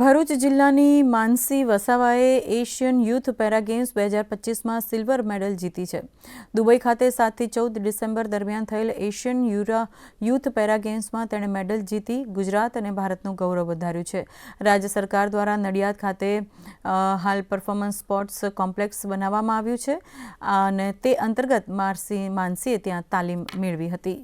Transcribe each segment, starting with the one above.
ભરૂચ જિલ્લાની માનસી વસાવાએ Asian youth para games બે હજાર પચીસમાં સિલ્વર મેડલ જીતી છે. દુબઈ ખાતે સાતથી ચૌદ ડિસેમ્બર દરમિયાન થયેલ એશિયન યુરા યુથ પેરા ગેમ્સમાં તેણે મેડલ જીતી, ગુજરાત અને ભારતનું ગૌરવ વધાર્યું છે. રાજ્ય સરકાર દ્વારા નડિયાદ ખાતે હાલ પરફોર્મન્સ સ્પોર્ટ્સ કોમ્પ્લેક્સ બનાવવામાં આવ્યું છે અને તે અંતર્ગત મારસી માનસીએ ત્યાં તાલીમ મેળવી હતી.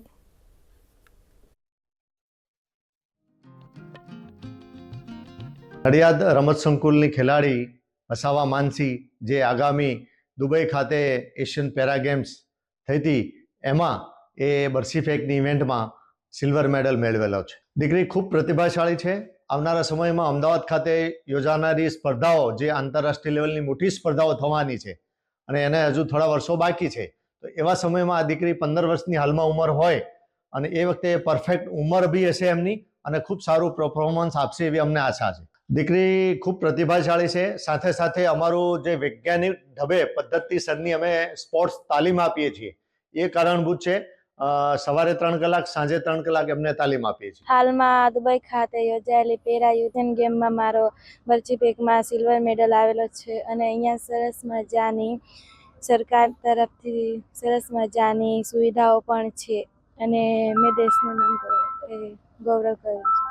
નડિયાદ રમત સંકુલની ખેલાડી અસાવા માનસી જે આગામી દુબઈ ખાતે એશિયન પેરા ગેમ્સ થઈ હતી, એમાં એ બરસી ફેંકની ઇવેન્ટમાં સિલ્વર મેડલ મેળવેલો છે. દીકરી ખૂબ પ્રતિભાશાળી છે. આવનારા સમયમાં અમદાવાદ ખાતે યોજાનારી સ્પર્ધાઓ જે આંતરરાષ્ટ્રીય લેવલની મોટી સ્પર્ધાઓ થવાની છે અને એને હજુ થોડા વર્ષો બાકી છે, તો એવા સમયમાં આ દીકરી પંદર વર્ષની હાલમાં ઉંમર હોય અને એ વખતે પરફેક્ટ ઉંમર બી હશે એમની અને ખૂબ સારું પરફોર્મન્સ આપશે એવી અમને આશા છે. દીકરી ખૂબ પ્રતિભાશાળી છે. સાથે સાથે અમારું જે વૈજ્ઞાનિક ઢબે પદ્ધતિસરની અમે સ્પોર્ટ્સ તાલીમ આપીએ છીએ. એ કારણભૂત છે. સવારે ત્રણ કલાક, સાંજે ત્રણ કલાક એમને તાલીમ આપીએ છીએ. હાલમાં દુબઈ ખાતે યોજાયેલી પેરા યુથન ગેમમાં મારો બરછી પેકમાં સિલ્વર મેડલ આવેલો છે અને અહીંયા સરસ મજાની સરકાર તરફથી સરસ મજાની સુવિધાઓ પણ છે અને મેં દેશનું નામ ગૌરવ કર્યું છે.